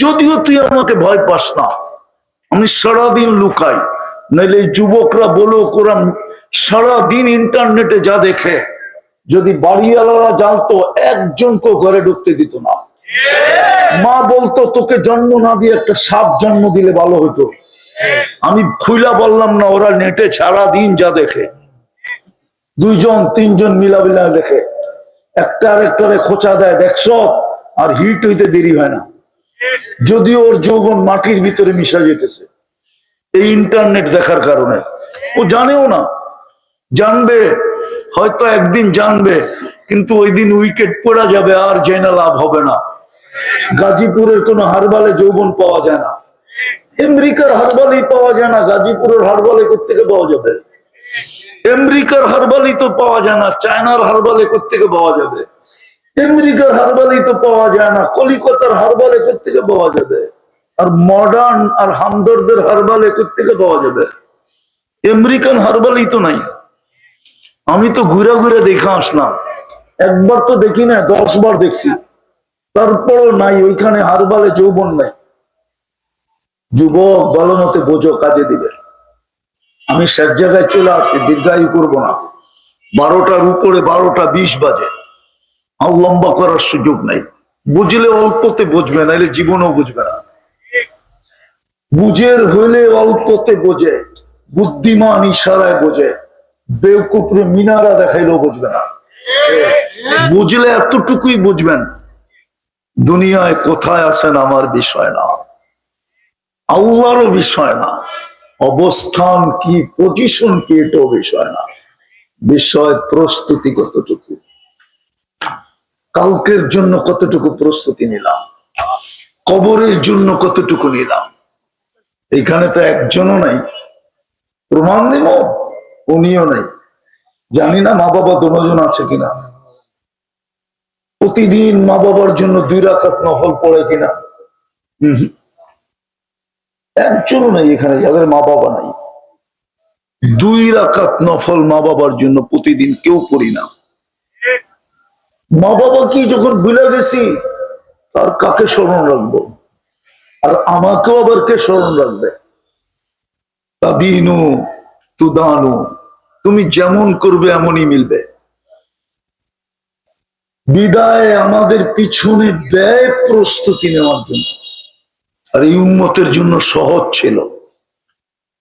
যদিও তুই আমাকে ভয় পাস না, আমি সারাদিন লুকাই। যুবকরা বলো সারাদিন ইন্টারনেটে যা দেখে, যদি বাড়িওয়ালারা জানতো একজনকে ঘরে ঢুকতে দিত না। মা বলতো, তোকে জন্ম না দিয়ে একটা সাপ জন্ম দিলে ভালো হতো। আমি খুইলা বললাম, না, ওরা নেটে সারাদিন যা দেখে। দুইজন, তিনজন মিলামিলা দেখে। একটা আরেকটারে খোঁচা দেয়, দেখছ? আর হিট হইতে দেরি হয় না। যদিও ওর যৌবন মাটির ভিতরে মিশা যেতেছে। এই ইন্টারনেট দেখার কারণে। ও জানেও না। জানবে, হয়তো একদিন জানবে, কিন্তু ওই দিন উইকেট পড়া যাবে, আর জেনে লাভ হবে না। গাজীপুরের কোনো হারবালে যৌবন পাওয়া যায় না। আমেরিকার হারবালই পাওয়া যায় না। গাজীপুরের হারবালে থেকে পাওয়া যাবে? আমেরিকার হারবালই তো পাওয়া যায় না, চায়নার হারবালে থেকে পাওয়া যাবে? আমেরিকার হারবালই তো পাওয়া যায় না, কলিকাতার হারবালে থেকে পাওয়া যাবে? আর মডার্ন আর হামদর্দের হারবালে থেকে পাওয়া যাবে? আমেরিকান হারবালই তো নাই। আমি তো ঘুরে ঘুরে দেখে আসলাম। একবার তো দেখি না দশ বার দেখছি। তারপরও নাই, ওইখানে হারবালে যৌবন নাই। যুবক ভালো মতে বোঝো কাজে দিবে। আমি সব জায়গায় চলে আসছি, দীর্ঘায়ু করব না। বারোটার উপরে বারোটা বিশ বাজে। আর লম্বা করার সুযোগ নাই। বুঝলে অল্পতে বুঝবে, নাইলে জীবনও বুঝবে না। বুঝের হইলে অল্পতে বোঝে, বুদ্ধিমান ইশারায় বোঝে। বেউকুপুরে মিনারা দেখাইলেও বুঝবে না। বুঝলে এতটুকুই বুঝবেন, দুনিয়ায় কোথায় আছেন আমার বিষয় না। আল্লাহরও বিষয় না। অবস্থান কি পজিশন কি, এটাও বিষয় না। বিষয় প্রস্তুতি কতটুকু কালকের জন্য কতটুকু প্রস্তুতি নিলাম? কবরের জন্য কতটুকু নিলাম? এখানে তো একজনও নাই। প্রমাণ দিব? উনিও নাই। জানি না মা বাবা দুজন আছে কিনা। প্রতিদিন মা বাবার জন্য দুই রাখাত নফল পড়ে কিনা। হম। একজনও নাই এখানে, যাদের মা বাবা নাই। দুই রাকাত নফল মা বাবার জন্য প্রতিদিন কেউ পড়ি না। মা বাবা কি যখন ভুলে গেছি, তার কাকে স্মরণ রাখব? আর আমাকেও আবার কে স্মরণ রাখবে? তুদানু, তুমি যেমন করবে এমনই মিলবে। বিদায় আমাদের পিছনে ব্যয় প্রস্তুতি নেওয়ার জন্য। আর এই উন্মতের জন্য সহজ ছিল।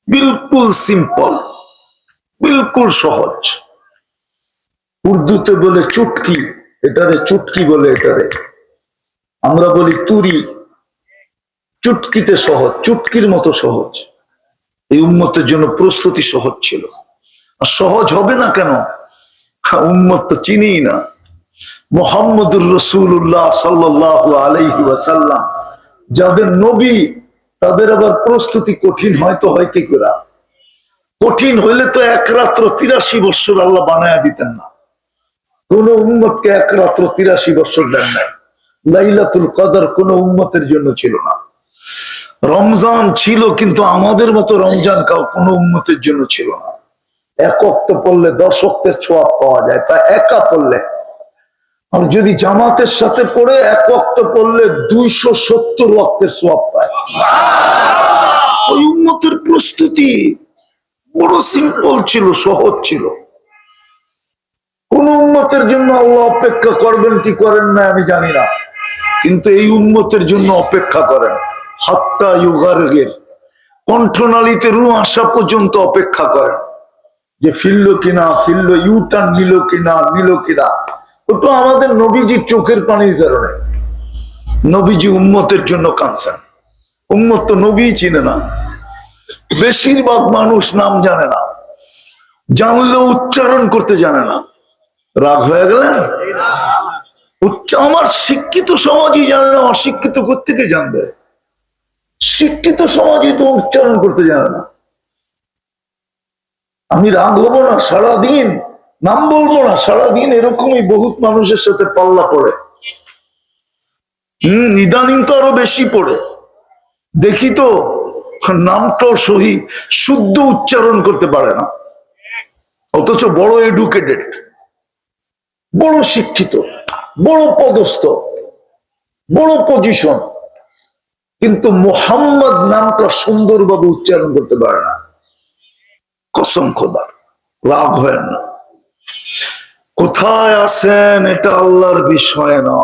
বিলকুল সিম্পল বিলকুল সহজ। উর্দুতে বলে চুটকি, এটারে চুটকি বলে এটারে। আমরা বলি তুরি। চুটকিতে সহজ, চুটকির মতো সহজ। এই উন্মতের জন্য প্রস্তুতি সহজ ছিল। আর সহজ হবে না কেন? উন্মত তো চিনি না। মোহাম্মদুর রসুল্লাহ সাল্লাহ আলাইহি ওয়াসাল্লাম যাদের নবী, তাদের আবার প্রস্তুতি কঠিন হয়তো হয় কি করে? কঠিন হইলে তো এক রাত্র তিরাশি বছর আল্লাহ বানায়া দিতেন না। কোন উম্মতকে এক রাত্র তিরাশি বছর দেন নাই। লাইলাতুল কদর কোন উম্মতের জন্য ছিল না। রমজান ছিল কিন্তু আমাদের মতো রমজান কাউ কোন উম্মতের জন্য ছিল না। এক অক্ত পড়লে দশ অক্তের ছোঁয়া পাওয়া যায়, তা একা পড়লে যদি জামাতের সাথে পড়ে এক অক্ত পড়লে দুইশো সত্তর অক্তের সোয়াব পায়। ওই উন্মতের প্রস্তুতি বড় সিম্পল ছিল, সহজ ছিল। কোন উন্মতের জন্য আল্লাহ অপেক্ষা করবেন, কি করেন না আমি জানি না। কিন্তু এই উন্মতের জন্য অপেক্ষা করেন। হাত্তা ইউগারের কণ্ঠনালীতে রু আসা পর্যন্ত অপেক্ষা করেন। যে ফিরলো কিনা, ফিরলো ইউটার্ন নিল কিনা নিল কিনা। ওটা আমাদের নবীজির চোখের পানির কারণে। নবীজি উম্মতের জন্য কাঁদছেন। উম্মত তো নবী চিনে না। বেশিরভাগ মানুষ নাম জানে না। জানলেও উচ্চারণ করতে জানে না। রাগ হয়ে গেলেন? আমার শিক্ষিত সমাজই জানে না, অশিক্ষিত কোথেকে জানবে? শিক্ষিত সমাজই তো উচ্চারণ করতে জানে না। আমি রাগ হব না সারাদিন। নাম বলব না, সারাদিন এরকমই বহুত মানুষের সাথে পাল্লা পড়ে। হম, ইদানিং তো আরও বেশি পড়ে। দেখি তো নামটাও সহি, শুদ্ধ উচ্চারণ করতে পারে না। অথচ বড় এডুকেটেড বড় শিক্ষিত, বড় পদস্থ, বড় পজিশন কিন্তু মোহাম্মদ নামটা সুন্দরভাবে উচ্চারণ করতে পারে না। কসম খোদার রাগ হয় না। কোথায় আছেন এটা আল্লাহর বিষয় না।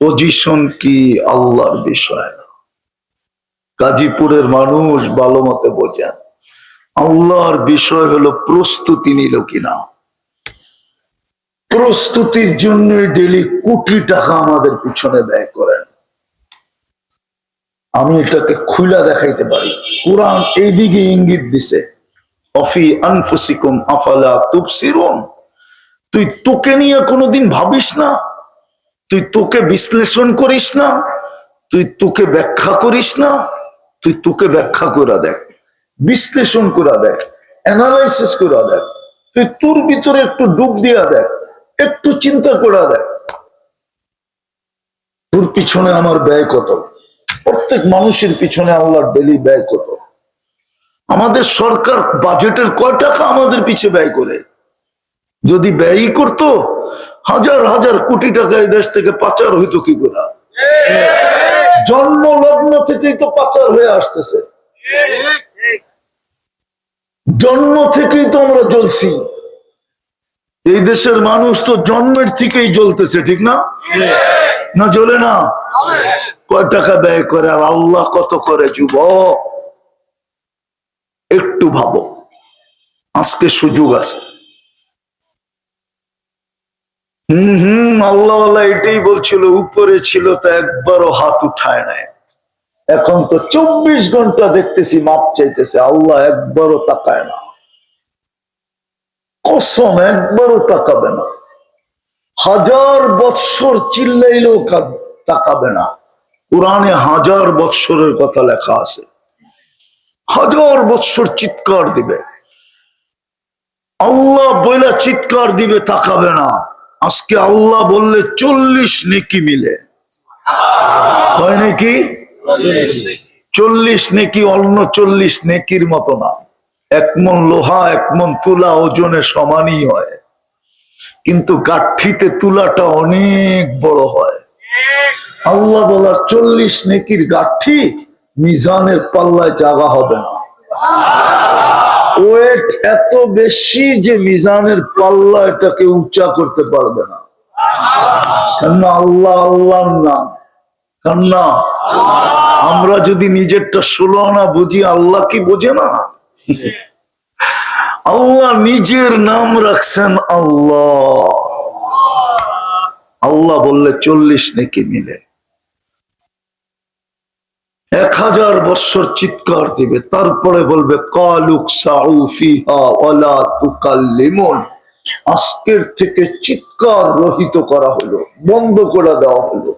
পজিশন কি আল্লাহর বিষয় না। গাজীপুরের মানুষ ভালো মতে বোঝেন। আল্লাহর বিষয় হলো প্রস্তুতি নিল কিনা। প্রস্তুতির জন্য ডেলি কোটি টাকা আমাদের পিছনে ব্যয় করেন। আমি এটাকে খুলা দেখাইতে পারি। কোরআন এইদিকে ইঙ্গিত দিছে। অফি আনফুসিকুম আফালা তুবসিরুন তুই তোকে নিয়ে কোনোদিন ভাবিস না? তুই তোকে বিশ্লেষণ করিস না? তুই তোকে ব্যাখ্যা করিস না? তুই তোকে ব্যাখ্যা করে দেখ, বিশ্লেষণ করে দেখ অ্যানালাইসিস করে দেখ, তুই তোর ভিতরে একটু ডুব দিয়া দেখ, একটু চিন্তা করে দেখ। তোর পিছনে আমার ব্যয় কত? প্রত্যেক মানুষের পিছনে আল্লাহর ডেলি ব্যয় কত? আমাদের সরকার বাজেটের কয় টাকা আমাদের পিছে ব্যয় করে? যদি ব্যয়ই করতো, হাজার হাজার কোটি টাকা এই দেশ থেকে পাচার হইতো কি করে? জন্ম লগ্ন থেকেই তো পাচার হয়ে আসতেছে। জন্ম থেকেই তো আমরা জ্বলছি। এই দেশের মানুষ তো জন্মের থেকেই জ্বলতেছে, ঠিক না? না জ্বলে না? কয় টাকা ব্যয় করে আর আল্লাহ কত করে যুবক? একটু ভাবো, আজকে সুযোগ আছে। হম, আল্লাহ এটাই বলছিল, উপরে ছিল তো একবারও হাত উঠায় নাই। এখন তো চব্বিশ ঘণ্টা দেখতেছি, মাপ চাইতেছে, আল্লাহ একবারও তাকায় না। কসম, একবারও তাকাবে না। হাজার বৎসর চিল্লাইলেও তাকাবে না। কোরআনে হাজার বৎসরের কথা লেখা আছে। হাজার বৎসর চিৎকার দিবে। আল্লাহ বইলা চিৎকার দিবে, তাকাবে না। আজকে আল্লাহ বললে চল্লিশ নেকি মিলে। হয় নাকি? চল্লিশ নেকি অন্য চল্লিশ নেকির মতো না। এক মন লোহা, এক মন তুলা ওজনে সমানই হয়। কিন্তু গাঠিতে তুলাটা অনেক বড় হয়। আল্লাহ বলার চল্লিশ নেকির গাঠি মিজানের পাল্লায় জাগা হবে না। ওয়েট এত বেশি যে মিজানের পাল্লা এটাকে উঁচা করতে পারবে না। কেননা, আল্লাহ, আল্লাহর নাম। কেননা। আমরা যদি নিজেরটা ষোলো আনা বুঝি, আল্লাহ কি বোঝে না? আল্লাহ নিজের নাম রাখছেন আল্লাহ। আল্লাহ বললে চল্লিশ নেকি মিলে। এক হাজার বৎসর চিৎকার দিবে, তারপরে বলবে, কালুক তুকাল্লিমুন। আজকের থেকে চিৎকার রহিত করা হলো, বন্ধ করে দেওয়া হলো।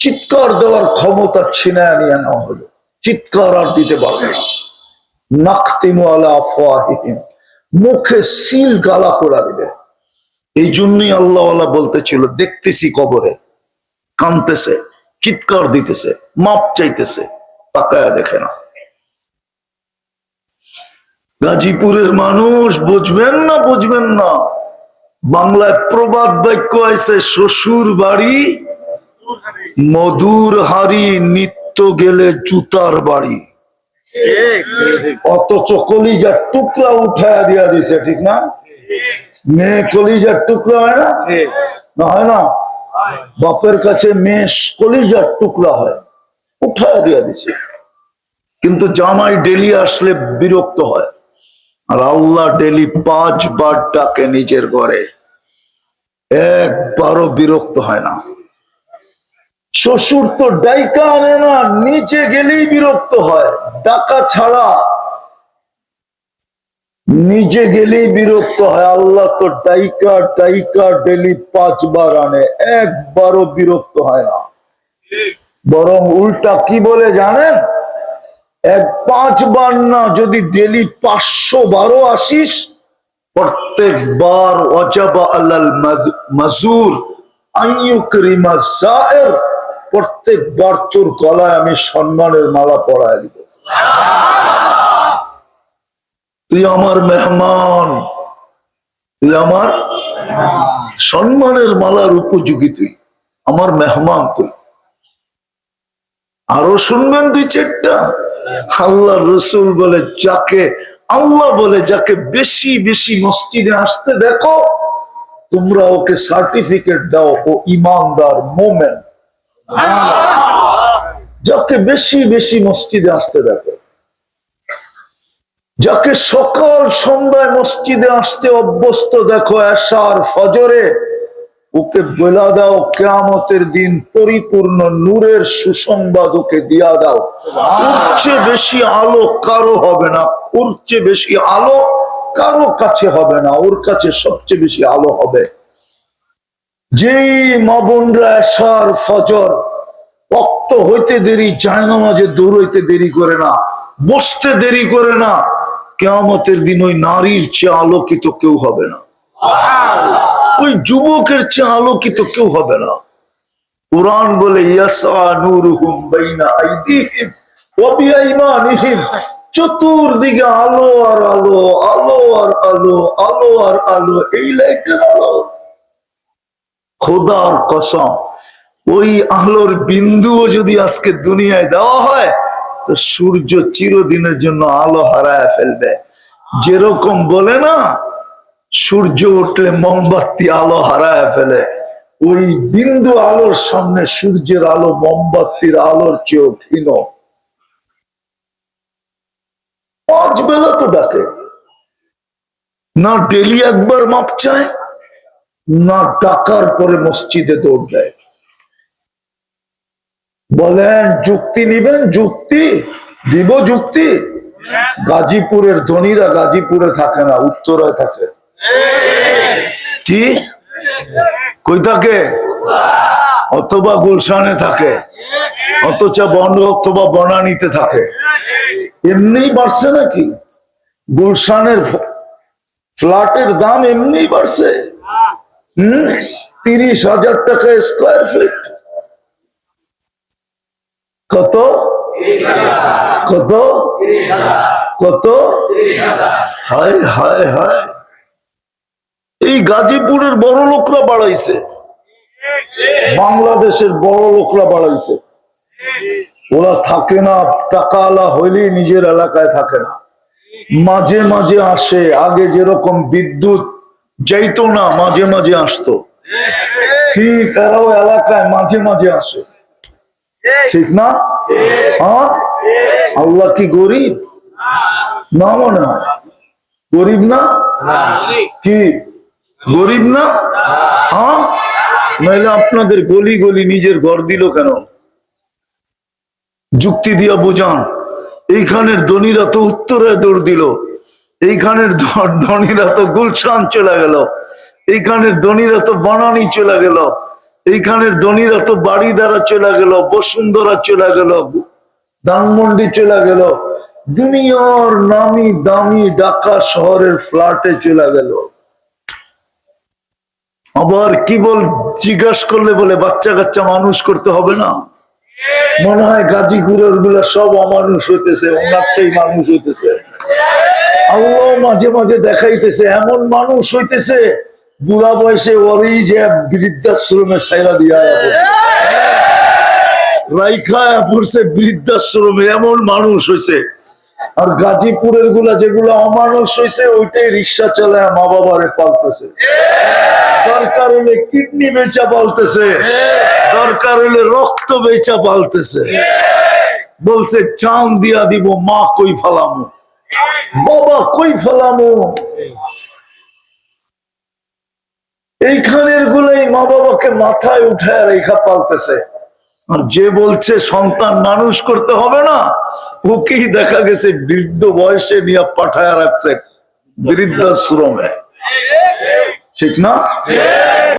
চিৎকার দেওয়ার ক্ষমতা ছিনায় নিয়ে নেওয়া হলো। চিৎকার আর দিতে পারবে নাকতিমু আলা মুখে সিল গালা করে দিবে। এই জন্যই আল্লাহ বলতেছিল, দেখতেছি কবরে। কানতেছে, চিৎকার দিতেছে, মাপ চাইতেছে। তাকায়া দেখে না গাজীপুরের মানুষ বুঝবেন না বুঝবেন না। বাংলায় প্রবাদ বাক্য আছে শ্বশুর বাড়ি মধুর হাড়ি নিত্য গেলে জুতার বাড়ি। অথচ কলিজার টুকরা উঠায় দিয়া দিছে ঠিক না? মেয়ে কলিজার টুকরা হয় না? না হয় না? বাপের কাছে মেয়ে কলিজার টুকরা হয়। উঠায় দিয়া দিছে। কিন্তু জামাই ডেলি আসলে বিরক্ত হয়। আর আল্লাহ ডেলি পাঁচবার ডাকে নিজের ঘরে। একবারও বিরক্ত হয় না। শ্বশুর তো ডাইকা আনে না নিচে গেলেই বিরক্ত হয়। ডাকা ছাড়া নিজে গেলেই বিরক্ত হয়। আল্লাহ তো ডাইকা ডাইকা ডেলি পাঁচবার আনে, একবারও বিরক্ত হয় না। বরং উল্টা কি বলে জানেন? এক পাঁচবার না, যদি ডেলি পাঁচশো বারো আসিস, প্রত্যেকবার অজাবা আল্লাল মাজুর আইয়ুকরিমা প্রত্যেকবার তোর গলায় আমি সম্মানের মালা পরায় দিব। তুই আমার মেহমান, তুই আমার সম্মানের মালার উপযোগী তুই, আমার মেহমান তুই। আরও শুনবেন দুই চারটা। আল্লাহ রসুল বলে, যাকে আল্লাহ বলে, যাকে বেশি বেশি মসজিদে আসতে দেখো, তোমরা ওকে সার্টিফিকেট দাও, ও ইমানদার, মোমেন। যাকে বেশি বেশি মসজিদে আসতে দেখো। যাকে সকাল সন্ধ্যায় মসজিদে আসতে অভ্যস্ত দেখো এসার ফজরে ওকে বলা দাও, কেয়ামতের দিন পরিপূর্ণ নূরের সুসংবাদ ওকে দিয়া দাও। চেয়ে বেশি আলো কারও হবে না ওর চেয়ে বেশি আলো কারও কাছে হবে না, ওর কাছে সবচেয়ে বেশি আলো হবে। যেই মা বোনরা এসার ফজর রক্ত হইতে দেরি যায় না মাঝে দৌড়ইতে দেরি করে না, বসতে দেরি করে না, কেয়ামতের দিন ওই নারীর চেয়ে আলোকিত কেউ হবে না। ওই যুবকের চেয়ে আলোকিত কেউ হবে না। কোরআন বলে চতুর্দিকে আলো আর আলো আলো আর আলো আলো আর আলো, এই লাইটের আলো খোদার কসম, ওই আলোর বিন্দুও যদি আজকে দুনিয়ায় দেওয়া হয়, তো সূর্য চিরদিনের জন্য আলো হারায় ফেলবে। যেরকম বলে না সূর্য উঠলে মোমবাতি আলো হারায় ফেলে। ওই বিন্দু আলোর সামনে সূর্যের আলো মোমবাতির আলোর চেয়েও ক্ষীণ পাঁচ বেলা তো ডাকে। না ডেলি একবার মাপ চায়, না ডাকার পরে মসজিদে দৌড় দেয়। বলেন, যুক্তি নিবেন? যুক্তি? দিব যুক্তি? গাজীপুরের ধনীরা গাজীপুরে থাকে না, উত্তরায় থাকে। কি? কই থাকে? অথবা গুলশানে থাকে। অথচ বন অথবা বনানীতে থাকে। এমনি বাড়ছে নাকি? গুলশানের ফ্ল্যাটের দাম এমনি বাড়ছে। হম? তিরিশ হাজার টাকা স্কোয়ার ফিট। কত? কত? কত? হায় হায় হায়। এই গাজীপুরের বড় লোকরা বাড়াইছে। বাংলাদেশের বড় লোকরা বাড়াইছে। ওরা থাকে না, টাকাওয়ালা হইলেই নিজের এলাকায় থাকে না। মাঝে মাঝে আসে, আগে যেরকম বিদ্যুৎ যাইতো না, মাঝে মাঝে আসতো। ঠিক এরাও এলাকায় মাঝে মাঝে আসে। ঠিক না? হ্যাঁ? আল্লাহ কি গরিব? না মনে? হয় গরিব না? কি? গরিব না? হ্যাঁ? নাহলে আপনাদের গলি গলি নিজের ঘর দিল কেন? যুক্তি দিয়া বোঝান। এইখানের ধনীরা তো উত্তরে দৌড় দিল। এইখানের ধনীরা তো গুলশান চলে গেল। এইখানের ধনীরা তো বানানি চলে গেল। এইখানের ধনীরা তো বাড়ি দ্বারা চলে গেল, বসুন্ধরা চলে গেল, ধানমন্ডি চলে গেল। দুনিয়ার নামি দামি ঢাকা শহরের ফ্ল্যাটে চলে গেল। আবার কি বল জিজ্ঞাসা করলে বলে, বাচ্চা কাচ্চা মানুষ করতে হবে না? মনে হয় গাজীপুরেরগুলা সব অমানুষ হইতেছে, ওনারটাই মানুষ হইতেছে। আল্লাহ মাঝে মাঝে দেখাইতেছে, এমন মানুষ হইতেছে, বুড়া বয়সে ওরই যে বৃদ্ধাশ্রমে সাইরা দিয়া রাইখা পড়ছে বৃদ্ধাশ্রমে, এমন মানুষ হইছে। আর গাজীপুরেরগুলা যেগুলো অমানুষ হইছে, ওইটাই রিক্সা চালায় মা বাবারে পালতেছে। দরকার হলে কিডনি বেচা পালতেছে। দরকার হলে রক্ত বেচা পালতেছে। বলছে চান দিয়া দিব, মা কই ফালামু? বাবা কই ফালামু? এইখানের গুলাই মা বাবাকে মাথায় উঠায় রেখা পালতেছে। আর যে বলছে সন্তান মানুষ করতে হবে না, ওকেই দেখা গেছে বৃদ্ধ বয়সে নিয়ে পাঠায় রাখছে, বৃদ্ধাশ্রমে। ঠিক না?